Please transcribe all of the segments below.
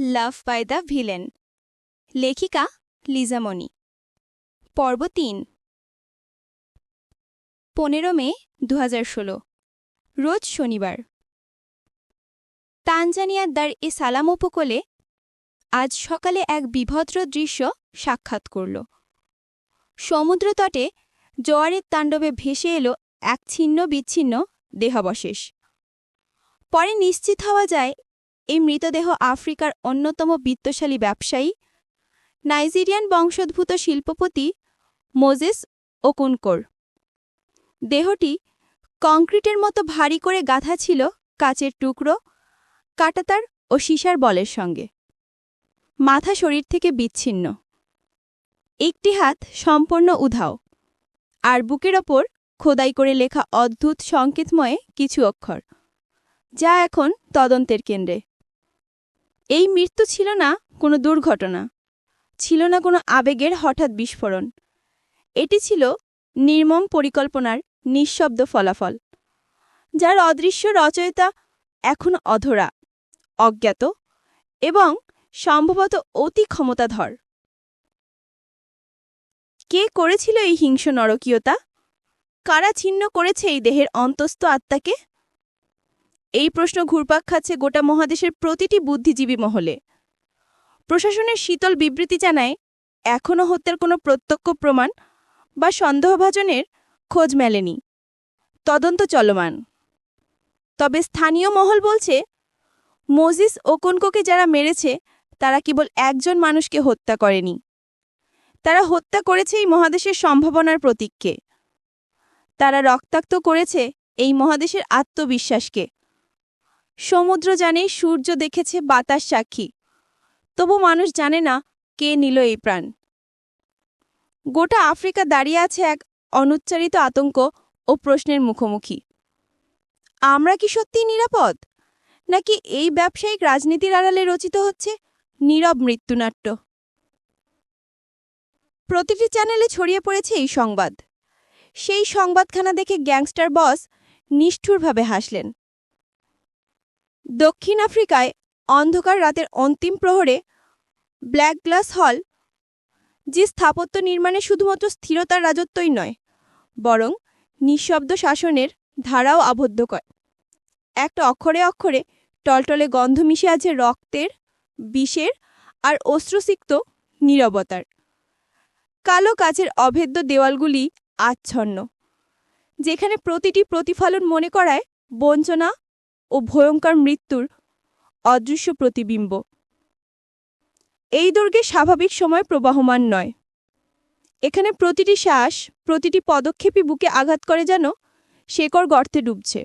Love by the villain লেখিকা লিজামণি পর্ব তিন। পনেরো মে দুহাজার ষোলো। রোজ শনিবার। তানজানিয়ার দার এ সালাম উপকূলে আজ সকালে এক বিভদ্র দৃশ্য সাক্ষাৎ করল। সমুদ্রতটে জোয়ারের তাণ্ডবে ভেসে এলো এক ছিন্ন বিচ্ছিন্ন দেহাবশেষ। পরে নিশ্চিত হওয়া যায় এই মৃতদেহ আফ্রিকার অন্যতম বিত্তশালী ব্যবসায়ী, নাইজেরিয়ান বংশোদ্ভূত শিল্পপতি মোজেস ওকুনকোর। দেহটি কংক্রিটের মতো ভারী করে গাঁথা ছিল কাচের টুকরো, কাটাতার ও সীসার বলের সঙ্গে। মাথা শরীর থেকে বিচ্ছিন্ন। একটি হাত সম্পূর্ণ উধাও, আর বুকের ওপর খোদাই করে লেখা অদ্ভুত সংকেতময়ে কিছু অক্ষর, যা এখন তদন্তের কেন্দ্রে। এই মৃত্যু ছিল না কোনো দুর্ঘটনা, ছিল না কোনো আবেগের হঠাৎ বিস্ফোরণ। এটি ছিল নির্মম পরিকল্পনার নিঃশব্দ ফলাফল, যার অদৃশ্য রচয়িতা এখন অধরা, অজ্ঞাত এবং সম্ভবত অতি ক্ষমতাধর। কে করেছিল এই হিংস নরকীয়তা? কারা ছিন্ন করেছে এই দেহের অন্তস্থ আত্মাকে? এই প্রশ্ন ঘুরপাক খাচ্ছে গোটা মহাদেশের প্রতিটি বুদ্ধিজীবী মহলে। প্রশাসনের শীতল বিবৃতি জানায় এখনও হত্যার কোনো প্রত্যক্ষ প্রমাণ বা সন্দেহভাজনের খোঁজ মেলেনি। তদন্ত চলমান। তবে স্থানীয় মহল বলছে, মোজিস ওকনকোকে যারা মেরেছে, তারা কেবল একজন মানুষকে হত্যা করেনি। তারা হত্যা করেছে এই মহাদেশের সম্ভাবনার প্রতীককে। তারা রক্তাক্ত করেছে এই মহাদেশের আত্মবিশ্বাসকে। সমুদ্র জানে সূর্য দেখেছে বাতাস সাক্ষী। তবু মানুষ জানে না কে নিল এই প্রাণ। গোটা আফ্রিকা দাঁড়িয়ে আছে এক অনুচ্চারিত আতঙ্ক ও প্রশ্নের মুখোমুখি। আমরা কি সত্যিই নিরাপদ? নাকি এই ব্যবসায়িক রাজনীতির আড়ালে রচিত হচ্ছে নীরব মৃত্যুনাট্য? প্রতিটি চ্যানেলে ছড়িয়ে পড়েছে এই সংবাদ। সেই সংবাদখানা দেখে গ্যাংস্টার বস নিষ্ঠুরভাবে হাসলেন। দক্ষিণ আফ্রিকায় অন্ধকার রাতের অন্তিম প্রহরে ব্ল্যাক গ্লাস হল, যে স্থাপত্য নির্মাণে শুধুমাত্র স্থিরতার রাজত্বই নয়, বরং নিঃশব্দ শাসনের ধারাও আবদ্ধ করে। একটা অক্ষরে অক্ষরে টলটলে গন্ধ মিশে আছে রক্তের, বিষের আর অশ্রুসিক্ত নীরবতার। কালো কাচের অভেদ্য দেওয়ালগুলি আচ্ছন্ন, যেখানে প্রতিটি প্রতিফলন মনে করায় বঞ্চনা ও ভয়ঙ্কর মৃত্যুর অদৃশ্য প্রতিবিম্ব। এই দুর্গে স্বাভাবিক সময় প্রবাহমান নয়। এখানে প্রতিটি শ্বাস, প্রতিটি পদক্ষেপই বুকে আঘাত করে যেন শেকড় গর্তে ডুবছে।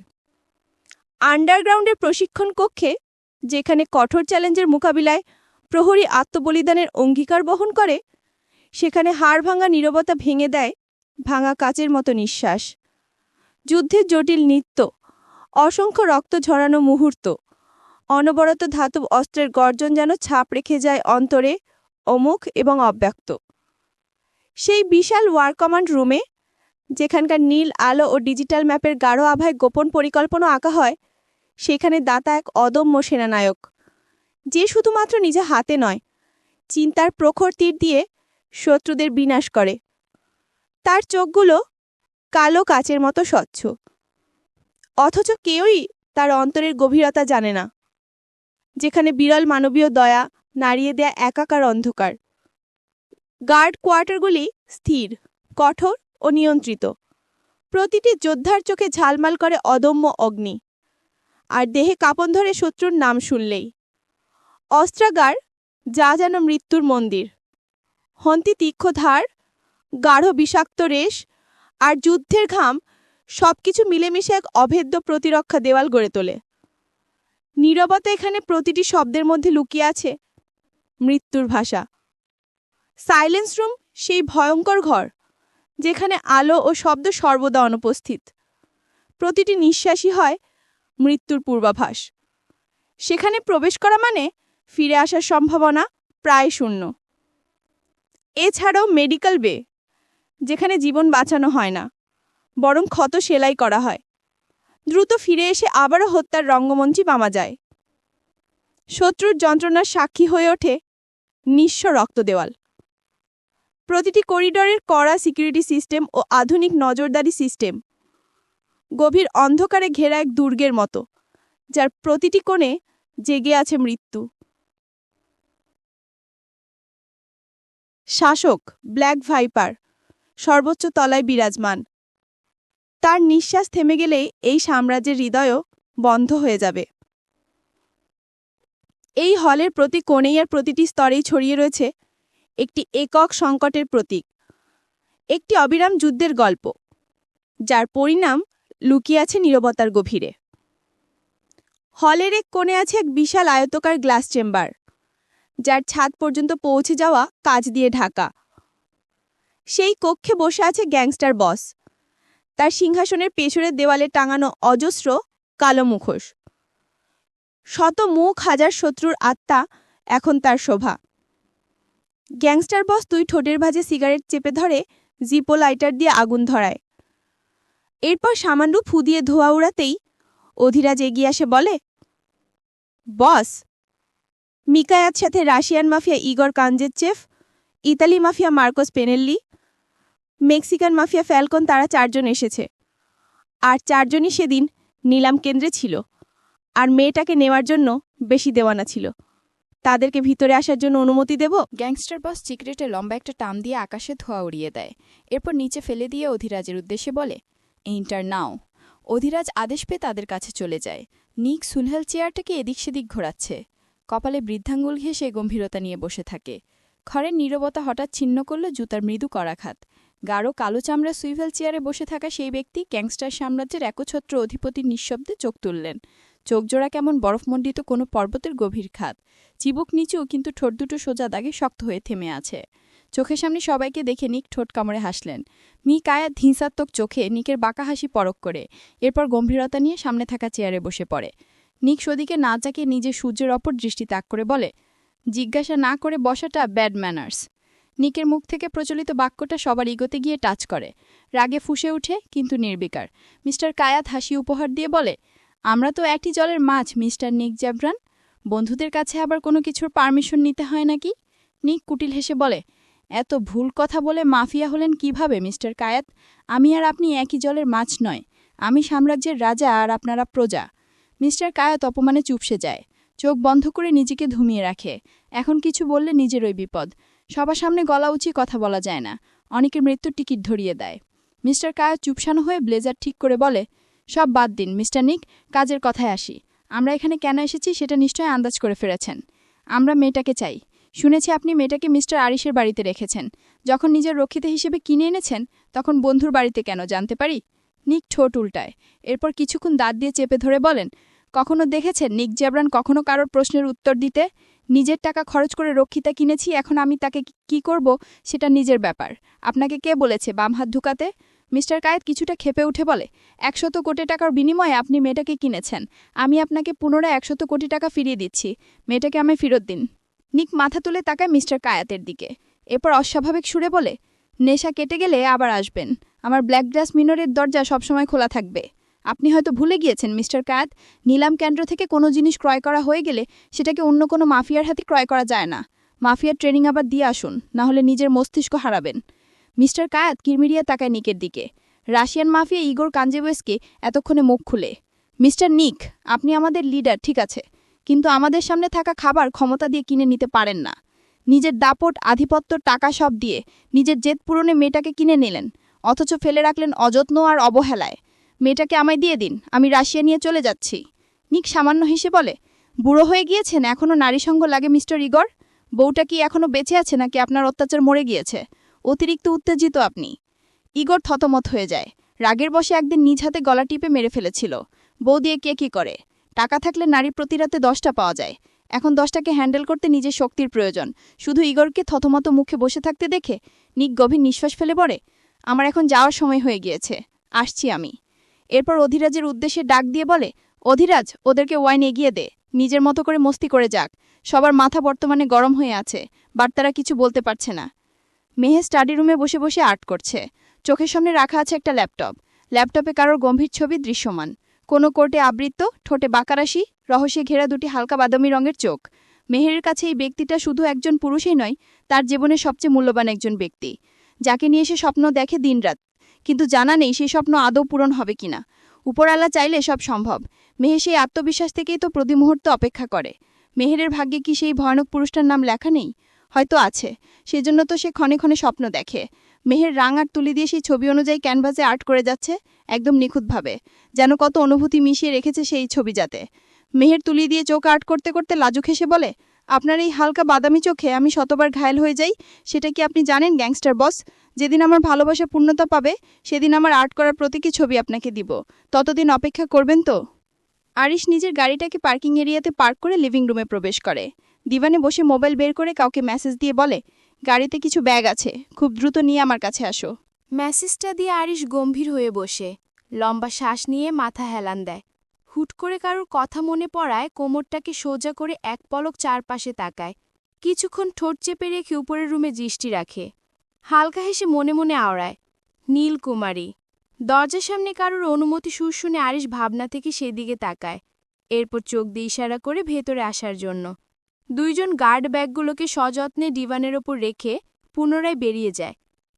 আন্ডারগ্রাউন্ডের প্রশিক্ষণ কক্ষে, যেখানে কঠোর চ্যালেঞ্জের মোকাবিলায় প্রহরী আত্মবলিদানের অঙ্গীকার বহন করে, সেখানে হাড় ভাঙা নীরবতা ভেঙে দেয় ভাঙা কাচের মতো নিঃশ্বাস। যুদ্ধের জটিল নৃত্য অসংখ্য রক্ত ঝরানো মুহূর্ত। অনবরত ধাতব অস্ত্রের গর্জন যেন ছাপ রেখে যায় অন্তরে, অমুখ এবং অব্যক্ত। সেই বিশাল ওয়ার কমান্ড রুমে, যেখানকার নীল আলো ও ডিজিটাল ম্যাপের গাঢ় আভায় গোপন পরিকল্পনা আঁকা হয়, সেখানে দাতা এক অদম্য সেনানায়ক, যে শুধুমাত্র নিজে হাতে নয়, চিন্তার প্রখর তীর দিয়ে শত্রুদের বিনাশ করে। তার চোখগুলো কালো কাচের মতো স্বচ্ছ। অথচ কেউই তার অন্তরের গভীরতা জানে না, যেখানে বিরল মানবীয় দয়া নাড়িয়ে দেয়া একাকার অন্ধকার। গার্ড কোয়ার্টারগুলি স্থির, কঠোর ও নিয়ন্ত্রিত। প্রতিটি যোদ্ধার চোখে ঝালমাল করে অদম্য অগ্নি। আর দেহে কাপন ধরে শত্রুর নাম শুনলেই। অস্ত্রাগার, যা যেন মৃত্যুর মন্দির। হন্তি তীক্ষ্ণ ধার গাঢ় বিষাক্ত রেশ আর যুদ্ধের ঘাম সবকিছু মিলেমিশে এক অভেদ্য প্রতিরক্ষা দেওয়াল গড়ে তোলে। নীরবতা এখানে প্রতিটি শব্দের মধ্যে লুকিয়ে আছে। মৃত্যুর ভাষা। সাইলেন্স রুম সেই ভয়ঙ্কর ঘর, যেখানে আলো ও শব্দ সর্বদা অনুপস্থিত। প্রতিটি নিঃশ্বাসই হয় মৃত্যুর পূর্বাভাস। সেখানে প্রবেশ করা মানে ফিরে আসার সম্ভাবনা প্রায় শূন্য। এছাড়াও মেডিকেল বে, যেখানে জীবন বাঁচানো হয় না। বরং ক্ষত সেলাই করা হয়। দ্রুত ফিরে এসে আবারও হত্যার রঙ্গমঞ্চে পামা যায়। শত্রুর যন্ত্রণার সাক্ষী হয়ে ওঠে নিঃস্ব রক্ত দেওয়াল। প্রতিটি করিডরের কড়া সিকিউরিটি সিস্টেম ও আধুনিক নজরদারি সিস্টেম। গভীর অন্ধকারে ঘেরা এক দুর্গের মতো, যার প্রতিটি কোণে জেগে আছে মৃত্যু। শাসক, ব্ল্যাক ভাইপার, সর্বোচ্চ তলায় বিরাজমান। তার নিঃশ্বাস থেমে গেলেই এই সাম্রাজ্যের হৃদয়ও বন্ধ হয়ে যাবে। এই হলের প্রতি কোণেই প্রতিটি স্তরেই ছড়িয়ে রয়েছে একটি একক সংকটের প্রতীক। একটি অবিরাম যুদ্ধের গল্প, যার পরিণাম লুকিয়ে আছে নীরবতার গভীরে। হলের এক কোণে আছে এক বিশাল আয়তকার গ্লাস চেম্বার, যার ছাদ পর্যন্ত পৌঁছে যাওয়া কাজ দিয়ে ঢাকা। সেই কক্ষে বসে আছে গ্যাংস্টার বস তার সিংহাসনের পেছনের দেওয়ালে টাঙানো অজস্র কালো মুখোশ। শত মুখ হাজার শত্রুর আত্মা এখন তার শোভা। গ্যাংস্টার বস তুই ঠোঁটের ভাজে সিগারেট চেপে ধরে জিপো লাইটার দিয়ে আগুন ধরায়। এরপর সামান্য ফু দিয়ে ধোয়া উড়াতেই অধিরাজ এগিয়ে আসে বলে, বস মিকায়াত সাথে Russian mafia Igor কাঞ্জের chef, Italy mafia Marcos Penelli Mexican mafia Falcon তারা চারজন এসেছে। আর চারজনই সেদিন নিলাম কেন্দ্রে ছিল। আর মেয়েটাকে নেওয়ার জন্য বেশি দেওয়ানা ছিল। তাদেরকে ভিতরে আসার জন্য অনুমতি দেব? গ্যাংস্টার বস সিগারেটে লম্বা একটা টান দিয়ে আকাশে ধোঁয়া উড়িয়ে দেয়। এরপর নিচে ফেলে দিয়ে অধিরাজের উদ্দেশ্যে বলে এন্টার নাও অধিরাজ আদেশ পেয়ে তাদের কাছে চলে যায়। নিক সুলহেল চেয়ারটাকে এদিক সেদিক ঘোরাচ্ছে। কপালে বৃদ্ধাঙ্গুল ঘেঁষে গম্ভীরতা নিয়ে বসে থাকে। খড়ের নীরবতা হঠাৎ ছিন্ন করল জুতার মৃদু করাঘাত গাঢ় কালো চামড়া সুইভেল চেয়ারে বসে থাকা সেই ব্যক্তি গ্যাংস্টার সাম্রাজ্যের একছত্র অধিপতির নিঃশব্দে চোখ তুললেন। চোখজোড়া কেমন বরফমণ্ডিত কোনো পর্বতের গভীর খাত। চিবুক নিচু কিন্তু ঠোঁট দুটো সোজা দাগে শক্ত হয়ে থেমে আছে। চোখের সামনে সবাইকে দেখে নিক ঠোঁট কামড়ে হাসলেন। মি কায়া হিংসাত্মক চোখে নিকের বাঁকা হাসি পরক করে, এরপর গম্ভীরতা নিয়ে সামনে থাকা চেয়ারে বসে পড়ে। নিক সদিকে না চাকে নিজে সূর্যের অপর দৃষ্টি তাক করে বলে, জিজ্ঞাসা না করে বসাটা ব্যাড ম্যানার্স। নিকের মুখ থেকে প্রচলিত বাক্যটা সবার ইগোতে গিয়ে টাচ করে। রাগে ফুসে উঠে কিন্তু নির্বিকার। মিস্টার কায়াত হাসি উপহার দিয়ে বলে, আমরা তো একটি জলের মাছ, মিস্টার নিক জ্যাবরান বন্ধুদের কাছে আবার কোনো কিছুর পারমিশন নিতে হয় নাকি? নিক কুটিল হেসে বলে, এত ভুল কথা বলে মাফিয়া হলেন কীভাবে, মিস্টার কায়াত? আমি আর আপনি একই জলের মাছ নয়। আমি সাম্রাজ্যের রাজা আর আপনারা প্রজা। মিস্টার কায়াত অপমানে চুপসে যায়। চোখ বন্ধ করে নিজেকে ধুমিয়ে রাখে। এখন কিছু বললে নিজেরই বিপদ। সবার সামনে গলা উঁচি কথা বলা যায় না। অনেকের মৃত্যুর টিকিট ধরিয়ে দেয়। মিস্টার কায়াত চুপসানো হয়ে ব্লেজার ঠিক করে বলে, সব বাদ দিন, মিস্টার নিক, কাজের কথায় আসি। আমরা এখানে কেন এসেছি সেটা নিশ্চয় আন্দাজ করে ফেলেছেন। আমরা মেয়েটাকে চাই। শুনেছি আপনি মেয়েটাকে মিস্টার আরিসের বাড়িতে রেখেছেন। যখন নিজের রক্ষিতা হিসেবে কিনে এনেছেন, তখন বন্ধুর বাড়িতে কেন জানতে পারি? নিক ঠোঁট উল্টায়। এরপর কিছুক্ষণ দাঁত দিয়ে চেপে ধরে বলেন, কখনো দেখেছেন নিক জ্যাবরান কখনো কারোর প্রশ্নের উত্তর দিতে? নিজের টাকা খরচ করে রক্ষিতা কিনেছি, এখন আমি তাকে কি করব সেটা নিজের ব্যাপার। আপনাকে কে বলেছে বাম হাত ঢুকাতে? মিস্টার কায়েত কিছুটা খেপে উঠে বলে, একশত কোটি টাকার বিনিময়ে আপনি মেয়েটাকে কিনেছেন। আমি আপনাকে পুনরায় একশত কোটি টাকা ফিরিয়ে দিচ্ছি। মেয়েটাকে আমায় ফেরত দিন। নিক মাথা তুলে তাকায় মিস্টার কায়াতের দিকে। এরপর অস্বাভাবিক সুরে বলে, নেশা কেটে গেলে আবার আসবেন। আমার ব্ল্যাক গ্রাস মিনরের দরজা সবসময় খোলা থাকবে। আপনি হয়তো ভুলে গিয়েছেন, মিস্টার কায়াত নিলাম কেন্দ্র থেকে কোনো জিনিস ক্রয় করা হয়ে গেলে সেটাকে অন্য কোনো মাফিয়ার হাতে ক্রয় করা যায় না। মাফিয়ার ট্রেনিং আবার দিয়ে আসুন, না হলে নিজের মস্তিষ্ক হারাবেন। মিস্টার কায়াত কিরমিরিয়া তাকায় নিকের দিকে। রাশিয়ান মাফিয়া ইগোর কাঞ্জেওয়েসকে এতক্ষণে মুখ খুলে। মিস্টার নিক, আপনি আমাদের লিডার, ঠিক আছে। কিন্তু আমাদের সামনে থাকা খাবার ক্ষমতা দিয়ে কিনে নিতে পারেন না। নিজের দাপট, আধিপত্য, টাকা সব দিয়ে নিজের জেদ পূরণে মেয়েটাকে কিনে নিলেন, অথচ ফেলে রাখলেন অযত্ন আর অবহেলায়। মেয়েটাকে আমায় দিয়ে দিন, আমি রাশিয়া নিয়ে চলে যাচ্ছি। নিক সামান্য হেসে বলে, বুড়ো হয়ে গিয়েছেন এখনও নারীসঙ্গ লাগে মিস্টার ইগর? বউটা কি এখনও বেঁচে আছে নাকি আপনার অত্যাচার মরে গিয়েছে? অতিরিক্ত উত্তেজিত আপনি। ইগর থতমত হয়ে যায়। রাগের বসে একদিন নিজ হাতে গলা টিপে মেরে ফেলেছিল। বউ দিয়ে কে কি করে? টাকা থাকলে নারী প্রতি রাতে দশটা পাওয়া যায়। এখন দশটাকে হ্যান্ডেল করতে নিজের শক্তির প্রয়োজন। শুধু ইগরকে থতমত মুখে বসে থাকতে দেখে নিক গভীর নিঃশ্বাস ফেলে পড়ে আমার এখন যাওয়ার সময় হয়ে গিয়েছে। আসছি আমি। এরপর অধিরাজের উদ্দেশ্যে ডাক দিয়ে বলে, অধিরাজ, ওদেরকে ওয়াইন এগিয়ে দে। নিজের মতো করে মস্তি করে যাক। সবার মাথা বর্তমানে গরম হয়ে আছে। বার্তারা কিছু বলতে পারছে না। মেহে স্টাডি রুমে বসে বসে আর্ট করছে। চোখের সামনে রাখা আছে একটা ল্যাপটপ। ল্যাপটপে কারোর গম্ভীর ছবি দৃশ্যমান। কোনো কোর্টে আবৃত্ত, ঠোঁটে বাঁকারাশি, রহস্যে ঘেরা দুটি হালকা বাদামি রঙের চোখ। মেহেরের কাছে এই ব্যক্তিটা শুধু একজন পুরুষই নয়, তার জীবনের সবচেয়ে মূল্যবান একজন ব্যক্তি। যাকে নিয়ে সে স্বপ্ন দেখে দিনরাত। কিন্তু জানা নেই সেই স্বপ্ন আদৌ পূরণ হবে কিনা। উপরওয়ালা চাইলে সব সম্ভব। মেহের সেই আত্মবিশ্বাস থেকেই তো প্রতি মুহূর্ত অপেক্ষা করে। মেহেরের ভাগ্যে কি সেই ভয়ানক পুরুষটার নাম লেখা নেই? হয়তো আছে। সেজন্য তো সে ক্ষণে ক্ষণে স্বপ্ন দেখে। মেহের রাং আর তুলি দিয়ে সেই ছবি অনুযায়ী ক্যানভাসে আর্ট করে যাচ্ছে, একদম নিখুঁতভাবে। যেন কত অনুভূতি মিশিয়ে রেখেছে সেই ছবি যাতে। মেহের তুলি দিয়ে চোখ আর্ট করতে করতে লাজুক হেসে বলে আপনার এই হালকা বাদামি চোখে আমি শতবার ঘায়েল হয়ে যাই, সেটা কি আপনি জানেন, গ্যাংস্টার বস? যেদিন আমার ভালোবাসা পূর্ণতা পাবে, সেদিন আমার আর্ট করার প্রতীকী ছবি আপনাকে দিব। ততদিন অপেক্ষা করবেন তো? আরিশ নিজের গাড়িটাকে পার্কিং এরিয়াতে পার্ক করে লিভিং রুমে প্রবেশ করে। দিবানে বসে মোবাইল বের করে কাউকে মেসেজ দিয়ে বলে, গাড়িতে কিছু ব্যাগ আছে, খুব দ্রুত নিয়ে আমার কাছে আসো। মেসেজটা দিয়ে আরিশ গম্ভীর হয়ে বসে। লম্বা শ্বাস নিয়ে মাথা হেলান দেয়। হুট করে কারোর কথা মনে পড়ায় কোমরটাকে সোজা করে এক পলক চারপাশে তাকায়। কিছুক্ষণ ঠোঁট চেপে রেখে উপরের রুমে দৃষ্টি রাখে। হালকা হেসে মনে মনে আওড়ায়, নীলকুমারী। দরজার সামনে কারোর অনুমতি সুর শুনে ভাবনা থেকে সেদিকে তাকায়। এরপর চোখ দিয়ে ইশারা করে ভেতরে আসার জন্য। দুইজন গার্ড ব্যাগগুলোকে সযত্নে ডিভানের ওপর রেখে পুনরায় বেরিয়ে যায়।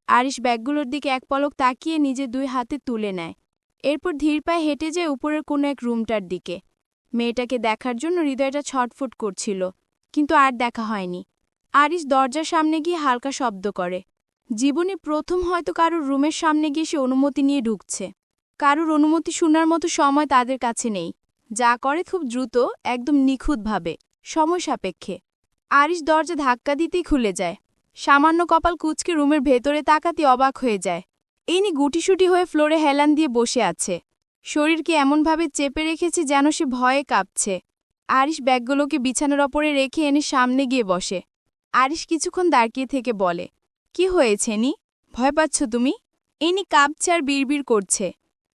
আরিশ ব্যাগগুলোর দিকে এক পলক তাকিয়ে নিজে দুই হাতে তুলে নেয়। এরপর ধীর পায়ে হেঁটে যায় উপরের কোনো এক রুমটার দিকে। মেয়েটাকে দেখার জন্য হৃদয়টা ছটফট করছিল, কিন্তু আর দেখা হয়নি। আরিশ দরজার সামনে গিয়ে হালকা শব্দ করে, জীবনে প্রথম হয়তো কারোর রুমের সামনে গিয়ে সে অনুমতি নিয়ে ঢুকছে। কারোর অনুমতি শোনার মতো সময় তাদের কাছে নেই। যা করে খুব দ্রুত, একদম নিখুঁতভাবে, সময় সাপেক্ষে। আরিশ দরজা ধাক্কা দিতেই খুলে যায়। সামান্য কপাল কুচকে রুমের ভেতরে তাকাতে অবাক হয়ে যায়। ইনি গুটিসুটি হয়ে ফ্লোরে হেলান দিয়ে বসে আছে। শরীরকে এমনভাবে চেপে রেখেছে যেন সে ভয়ে কাঁপছে। আরিশ ব্যাগগুলোকে বিছানার ওপরে রেখে এনে সামনে গিয়ে বসে। আরিশ কিছুক্ষণ দাঁড়িয়ে থেকে বলে, কি হয়েছে নি? ভয় পাচ্ছ তুমি? ইনি কাঁপছে আর বিড়বিড় করছে।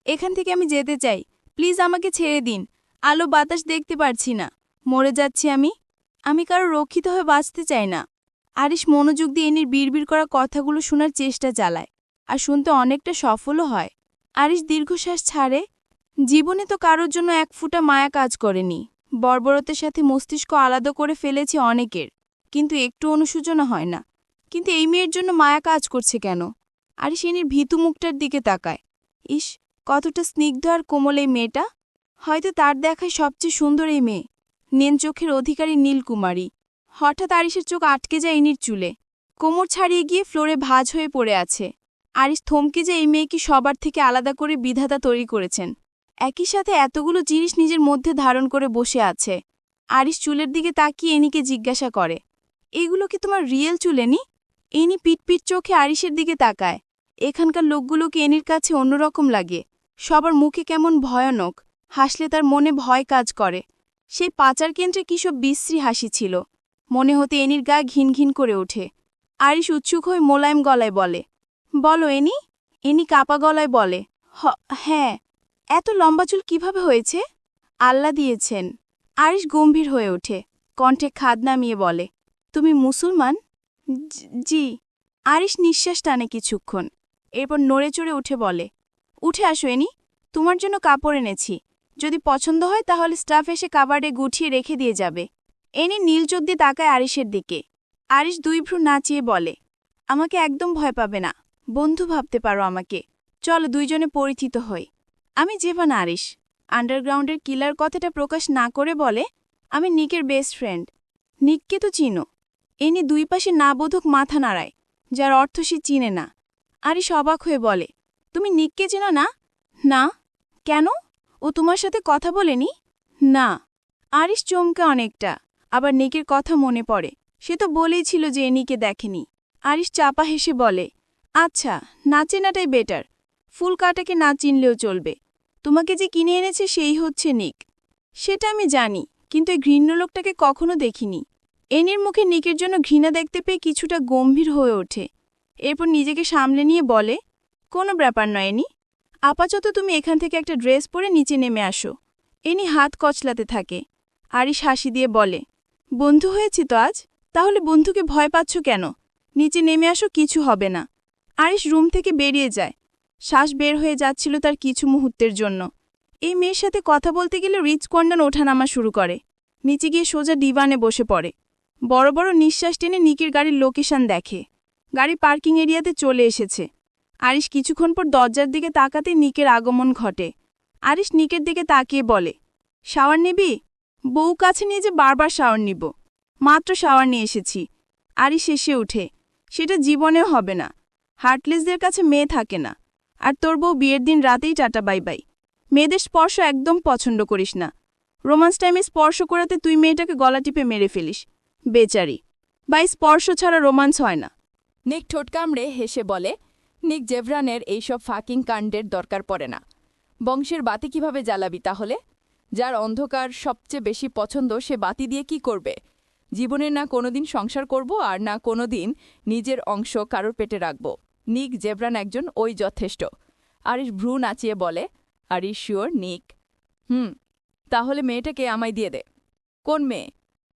এখান থেকে আমি যেতে চাই। প্লিজ আমাকে ছেড়ে দিন। আলো বাতাস দেখতে পারছি না। মরে যাচ্ছি আমি? আমি কারও রক্ষিত হয়ে বাঁচতে চাই না। আরিশ মনোযোগ দিয়ে এনির বিড়বিড় করা কথাগুলো শোনার চেষ্টা চালায়। আর শুনতে অনেকটা সফলও হয়। আরিশ দীর্ঘশ্বাস ছাড়ে। জীবনে তো কারোর জন্য এক ফুটা মায়া কাজ করেনি। বর্বরতের সাথে মস্তিষ্ক আলাদা করে ফেলেছে অনেকের। কিন্তু একটু অনুশোচনা হয় না। কিন্তু এই মেয়ের জন্য মায়া কাজ করছে কেন? আরিশ এনির ভীতু মুখটার দিকে তাকায়। ইস, কতটা স্নিগ্ধ আর কোমল এই মেয়েটা। হয়তো তার দেখায় সবচেয়ে সুন্দর এই মেয়ে। নেন চোখের অধিকারী নীলকুমারী। হঠাৎ আরিসের চোখ আটকে যায় ইনির চুলে। কোমর ছাড়িয়ে গিয়ে ফ্লোরে ভাজ হয়ে পড়ে আছে। আরিস থমকে যে এই মেয়েকে সবার থেকে আলাদা করে বিধাতা তৈরি করেছেন। একই সাথে এতগুলো জিনিস নিজের মধ্যে ধারণ করে বসে আছে। আরিস চুলের দিকে তাকিয়ে এনিকে জিজ্ঞাসা করে, এগুলো কি তোমার রিয়েল চুলেনি এনি? পিটপিট চোখে আরিসের দিকে তাকায়। এখানকার লোকগুলোকে এনির কাছে অন্যরকম লাগে? সবার মুখে কেমন ভয়ানক, হাসলে তার মনে ভয় কাজ করে। সেই পাচার কেন্দ্রে কিসব বিশ্রী হাসি ছিল? মনে হতে এনির গা ঘিন ঘিন করে ওঠে। আরিশ উৎসুক হয়ে মোলায়েম গলায় বলে বলো, এনি? এনি কাপা গলায় বলে, হ হ্যাঁ। এত লম্বা চুল কীভাবে হয়েছে? আল্লাহ দিয়েছেন। আরিশ গম্ভীর হয়ে ওঠে, কণ্ঠে খাদ নামিয়ে বলে, তুমি মুসলমান? "জি- আরিশ নিঃশ্বাস টানে কিছুক্ষণ, এরপর নড়ে চড়ে উঠে বলে, উঠে আসো, এনি। তোমার জন্য কাপড় এনেছি। যদি পছন্দ হয় তাহলে স্টাফ এসে কাবার্ডে গুছিয়ে রেখে দিয়ে যাবে। এনি নীল চোখ তাকায় আরিশের দিকে। আরিশ দুই ভ্রু নাচিয়ে বলে, আমাকে একদম ভয় পাবে না। বন্ধু ভাবতে পারো আমাকে। চলো দুইজনে পরিচিত হই। আমি জেভান আরিশ আন্ডারগ্রাউন্ডের কিলার কথাটা প্রকাশ না করে বলে, আমি নিকের বেস্ট ফ্রেন্ড। নিককে তো চিনো। এনি দুই পাশে না বোধক মাথা নাড়ায়, যার অর্থ সে চিনে না। আরিশ অবাক হয়ে বলে, তুমি নিককে চেনো না? না। কেন? ও তোমার সাথে কথা বলেনি? না। আরিশ চমকে অনেকটা, আবার নিকের কথা মনে পড়ে। সে তো বলেই ছিল যে এনিকে দেখেনি। আরিশ চাপা হেসে বলে আচ্ছা না চেনাটাই বেটার। ফুল কাটাকে না চিনলেও চলবে। তোমাকে যে কিনে এনেছে সেই হচ্ছে নিক। সেটা আমি জানি, কিন্তু এই ঘৃণ্য লোকটাকে কখনো দেখিনি। এনির মুখে নিকের জন্য ঘৃণা দেখতে পেয়ে কিছুটা গম্ভীর হয়ে ওঠে। এরপর নিজেকে সামলে নিয়ে বলে, কোনো ব্যাপার নয়, এনি। আপাতত তুমি এখান থেকে একটা ড্রেস পরে নিচে নেমে আসো। এনি হাত কচলাতে থাকে। আরিশ হাসি দিয়ে বলে, বন্ধু হয়েছি তো আজ? তাহলে বন্ধুকে ভয় পাচ্ছ কেন? নিচে নেমে আসো, কিছু হবে না। আরিশ রুম থেকে বেরিয়ে যায়। শ্বাস বের হয়ে যাচ্ছিল তার কিছু মুহূর্তের জন্য। এই মেয়ের সাথে কথা বলতে গেলে রিচ কন্ডন ওঠানামা শুরু করে। নিচে গিয়ে সোজা ডিভানে বসে পড়ে। বড় বড় নিঃশ্বাস টেনে নিকির গাড়ির লোকেশন দেখে। গাড়ি পার্কিং এরিয়াতে চলে এসেছে। আরিশ কিছুক্ষণ পর দরজার দিকে তাকাতে নিকের আগমন ঘটে। আরিশ নিকের দিকে তাকিয়ে বলে, শাওয়ার নিবি? বউ কাছে নিয়ে যে বারবার শাওয়ার নিব। মাত্র শাওয়ার নিয়ে এসেছি। আরিশ এসে উঠে সেটা জীবনেও হবে না। হার্টলেসদের কাছে মেয়ে থাকে না। আর তোর বউ বিয়ের দিন রাতেই টাটা, বাই বাই। মেয়েদের স্পর্শ একদম পছন্দ করিস না। রোমান্স টাইমে স্পর্শ করাতে তুই মেয়েটাকে গলা টিপে মেরে ফেলিস। বেচারি। বাই, স্পর্শ ছাড়া রোমান্স হয় না। নিক ঠোঁট কামড়ে হেসে বলে, নিক জেভরানের এইসব ফাকিং কাণ্ডের দরকার পড়ে না। বংশের বাতি কীভাবে জ্বালাবি তাহলে? যার অন্ধকার সবচেয়ে বেশি পছন্দ সে বাতি দিয়ে কি করবে? জীবনে না কোনোদিন সংসার করব আর না কোনোদিন নিজের অংশ কারোর পেটে রাখব। নিক জেব্রান একজন ওই যথেষ্ট। আরিশ ভ্রু নাচিয়ে বলে আরিশ শিওর নিক। হুম তাহলে মেয়েটাকে আমায় দিয়ে দে। কোন মেয়ে?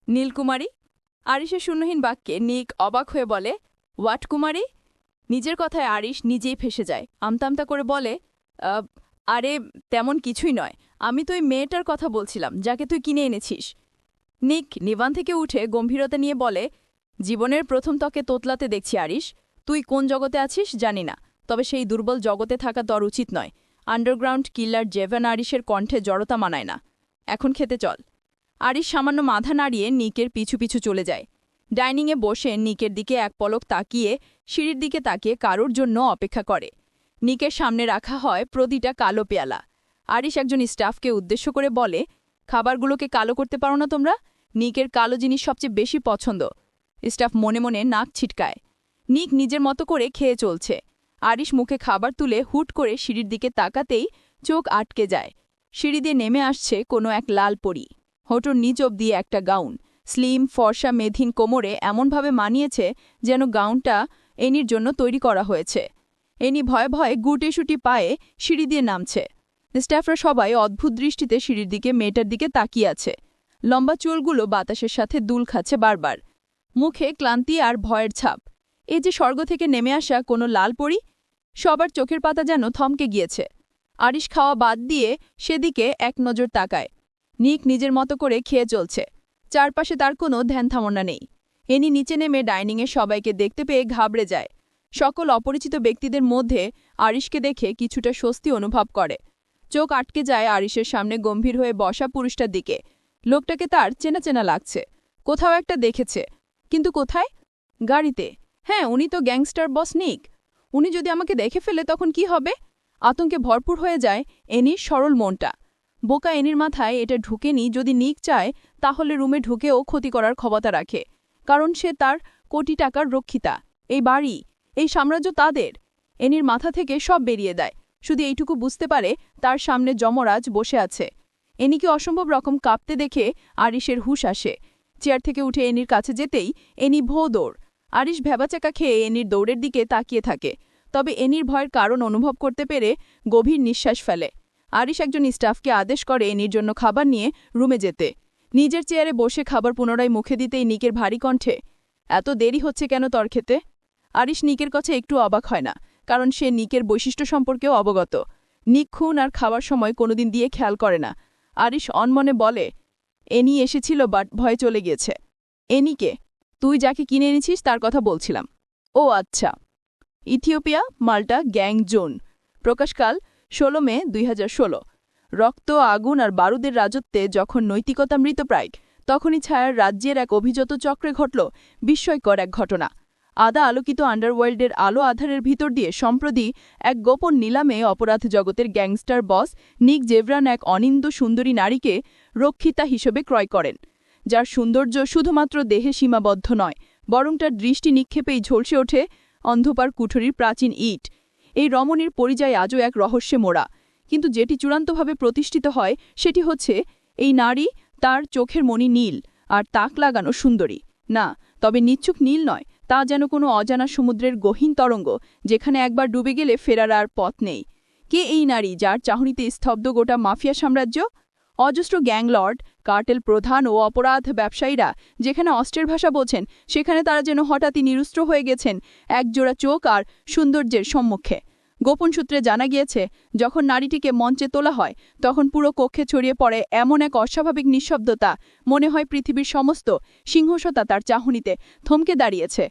নীলকুমারী? আরিশের শূন্যহীন বাক্যে নিক অবাক হয়ে বলে হোয়াট কুমারী নিজের কথায় আরিশ নিজেই ফেসে যায়। আমতামতা করে বলে "আহ, আরে তেমন কিছুই নয়। আমি তো ওই মেয়েটার কথা বলছিলাম যাকে তুই কিনে এনেছিস। নিক নিবান থেকে উঠে গম্ভীরতা নিয়ে বলে জীবনের প্রথম তকে তোতলাতে দেখছি আরিশ। তুই কোন জগতে আছিস জানি না, তবে সেই দুর্বল জগতে থাকা তোর উচিত নয়। আন্ডারগ্রাউন্ড কিল্লার জেভেন আরিশের কণ্ঠে জড়তা মানায় না। এখন খেতে চল। আরিশ সামান্য মাথা নাড়িয়ে নিকের পিছু পিছু চলে যায়। ডাইনিংয়ে বসে নিকের দিকে এক পলক তাকিয়ে, সিঁড়ির দিকে তাকিয়ে কারোর জন্য অপেক্ষা করে। নিকের সামনে রাখা হয় প্রতিটা কালো পেয়ালা। আরিশ একজন স্টাফকে উদ্দেশ্য করে বলে, খাবারগুলোকে কালো করতে পারো না তোমরা? নিকের কালো জিনিস সবচেয়ে বেশি পছন্দ। স্টাফ মনে মনে নাক ছিটকায়। নিক নিজের মতো করে খেয়ে চলছে। আরিশ মুখে খাবার তুলে হুট করে সিঁড়ির দিকে তাকাতেই চোখ আটকে যায়। সিঁড়ি দিয়ে নেমে আসছে কোনো এক লাল পরি। হোটোর নিচ অব্দি একটা গাউন। স্লিম, ফর্সা, মেধিন কোমরে এমনভাবে মানিয়েছে যেন গাউনটা এনির জন্য তৈরি করা হয়েছে। এনি ভয়ে ভয়ে গুটেশুটি পায়ে সিঁড়ি দিয়ে নামছে। স্টাফরা সবাই অদ্ভুত দৃষ্টিতে সিঁড়ির দিকে, মেয়েটার দিকে তাকিয়ে আছে। লম্বা চুলগুলো বাতাসের সাথে দুল খাচ্ছে বারবার। মুখে ক্লান্তি আর ভয়ের ছাপ। এ যে স্বর্গ থেকে নেমে আসা কোনো লাল পরি, সবার চোখের পাতা যেন থমকে গিয়েছে। আরিশ খাওয়া বাদ দিয়ে সেদিকে এক নজর তাকায়। নিক নিজের মতো করে খেয়ে চলছে। চারপাশে তার কোনো ধ্যান থামনা নেই। এনি নিচে নেমে ডাইনিংয়ে সবাইকে দেখতে পেয়ে ঘাবড়ে যায়। সকল অপরিচিত ব্যক্তিদের মধ্যে আরিশকে দেখে কিছুটা স্বস্তি অনুভব করে। চোখ আটকে যায় আরিশের সামনে গম্ভীর হয়ে বসা পুরুষটার দিকে। লোকটাকে তার চেনা চেনা লাগছে। কোথাও একটা দেখেছে। কিন্তু কোথায়? গাড়িতে। হ্যাঁ উনি তো গ্যাংস্টার বস নিক। উনি যদি আমাকে দেখে ফেলে তখন কি হবে? আতঙ্কে ভরপুর হয়ে যায় এনির সরল মনটা। বোকা এনির মাথায় এটা ঢুকেনি যদি নিক চায়, তাহলে রুমে ঢুকেও ক্ষতি করার ক্ষমতা রাখে, কারণ সে তার কোটি টাকার রক্ষিতা। এই বাড়ি, এই সাম্রাজ্য তাদের? এনির মাথা থেকে সব বেরিয়ে দেয়। শুধু এইটুকু বুঝতে পারে তার সামনে যমরাজ বসে আছে। এনিকে অসম্ভব রকম কাঁপতে দেখে আরিশের হুশ আসে। চেয়ার থেকে উঠে এনির কাছে যেতেই এনি ভো দৌড়। আরিশ ভেবাচাকা খেয়ে এনির দৌড়ের দিকে তাকিয়ে থাকে, তবে এনির ভয়ের কারণ অনুভব করতে পেরে গভীর নিঃশ্বাস ফেলে। আরিশ একজন স্টাফকে আদেশ করে এনির জন্য খাবার নিয়ে রুমে যেতে। নিজের চেয়ারে বসে খাবার পুনরায় মুখে দিতেই নিকের ভারী কণ্ঠে, এত দেরি হচ্ছে কেন তর খেতে? আরিশ নিকের কাছে একটু অবাক হয় না, কারণ সে নিকের বৈশিষ্ট্য সম্পর্কেও অবগত। নিক খুন আর খাওয়ার সময় কোনোদিন দিয়ে খেয়াল করে না। আরিশ অনমনে বলে, এনি এসেছিল বাট ভয়ে চলে গিয়েছে। এনিকে তুই যাকে কিনে এনেছিস তার কথা বলছিলাম। ও আচ্ছা। ইথিওপিয়া, মাল্টা গ্যাং জোন প্রকাশকাল, ষোলো মে দুই হাজার ষোল। রক্ত, আগুন আর বারুদের রাজত্বে যখন নৈতিকতা মৃতপ্রায় তখনই ছায়ার রাজ্যের এক অভিজাত চক্রে ঘটল বিস্ময়কর এক ঘটনা। আদা আলোকিত আন্ডারওয়ার্ল্ডের আলো আধারের ভিতর দিয়ে সম্প্রতি এক গোপন নিলামে অপরাধ জগতের গ্যাংস্টার বস নিক জেভরান এক অনিন্দ সুন্দরী নারীকে রক্ষিতা হিসেবে ক্রয় করেন। যার সৌন্দর্য শুধুমাত্র দেহে সীমাবদ্ধ নয়, বরং তার দৃষ্টি নিক্ষেপেই ঝলসে ওঠে অন্ধকার কুঠরির প্রাচীন ইট। এই রমণীর পরিযায় আজও এক রহস্যে মোড়া। কিন্তু যেটি চূড়ান্তভাবে প্রতিষ্ঠিত হয়, সেটি হচ্ছে এই নারী তার চোখের মণি নীল আর তাক লাগানো সুন্দরী। না, তবে নিচ্ছুক নীল নয়, তা যেন কোনো অজানা সমুদ্রের গহীন তরঙ্গ, যেখানে একবার ডুবে গেলে ফেরার আর পথ নেই। কে এই নারী যার চাহনিতে স্তব্ধ গোটা মাফিয়া সাম্রাজ্য? অজস্র গ্যাংলর্ড, কার্টেল প্রধান ও অপরাধ ব্যবসায়ীরা যেখানে অস্ত্রের ভাষা বোঝেন, সেখানে তারা যেন হঠাৎই নিরুস্ত্র হয়ে গেছেন একজোড়া চোখ আর সৌন্দর্যের সম্মুখে। গোপন সূত্রে জানা গিয়েছে, যখন নারীটিকে মঞ্চে তোলা হয়, তখন পুরো কক্ষে ছড়িয়ে পড়ে এমন এক অস্বাভাবিক নিঃশব্দতা, মনে হয় পৃথিবীর সমস্ত সিংহসতা তার চাহনিতে থমকে দাঁড়িয়েছে।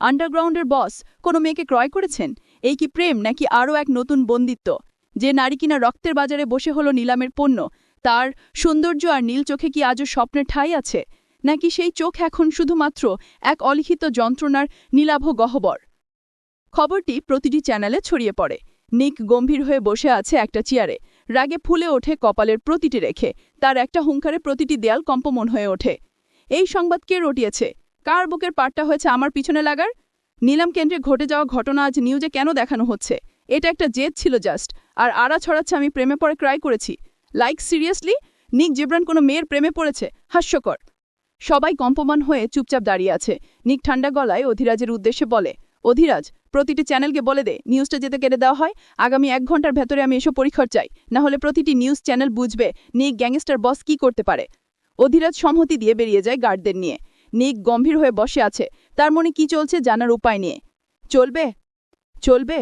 আন্ডারগ্রাউন্ডের বস, কোনো মেয়েকে ক্রয় করেছেন? এই কি প্রেম নাকি আরও এক নতুন বন্দিত্ব? যে নারী কিনা রক্তের বাজারে বসে হলো নিলামের পণ্য তার সৌন্দর্য আর নীল চোখে কি আজও স্বপ্নের ঠাঁই আছে? নাকি সেই চোখ এখন শুধুমাত্র এক অলিখিত যন্ত্রণার নীলাভ গহ্বর? খবরটি প্রতিটি চ্যানেলে ছড়িয়ে পড়ে। নিক গম্ভীর হয়ে বসে আছে একটা চেয়ারে। রাগে ফুলে ওঠে কপালের প্রতিটি রেখে। তার একটা হুঙ্কারে প্রতিটি দেয়াল কম্পমন হয়ে ওঠে। এই সংবাদ কে রটিয়েছে? কার বুকের পাটটা হয়েছে আমার পিছনে লাগার? নিলাম কেন্দ্রে ঘটে যাওয়া ঘটনা আজ নিউজে কেন দেখানো হচ্ছে? এটা একটা জেদ ছিল জাস্ট। আর আড়া ছড়াচ্ছে আমি প্রেমে পড়ে ক্রাই করেছি। লাইক সিরিয়াসলি নিক জেব্রান কোনো মেয়ের প্রেমে পড়েছে? হাস্যকর। সবাই কম্পমান হয়ে চুপচাপ দাঁড়িয়ে আছে। নিক ঠান্ডা গলায় অধিরাজের উদ্দেশ্যে বলে, অধিরাজ, প্রতিটি চ্যানেলকে বলে দে, নিউজটা যেতে কেটে দেওয়া হয়। আগামী এক ঘণ্টার ভেতরে আমি এসব পরীক্ষার চাই। না হলে প্রতিটি নিউজ চ্যানেল বুঝবে নিক গ্যাংস্টার বস কি করতে পারে। অধিরাজ সম্মতি দিয়ে বেরিয়ে যায় গার্ডদের নিয়ে। নিক গম্ভীর হয়ে বসে আছে। তার মনে কি চলছে জানার উপায় নিয়ে চলবে? চলবে?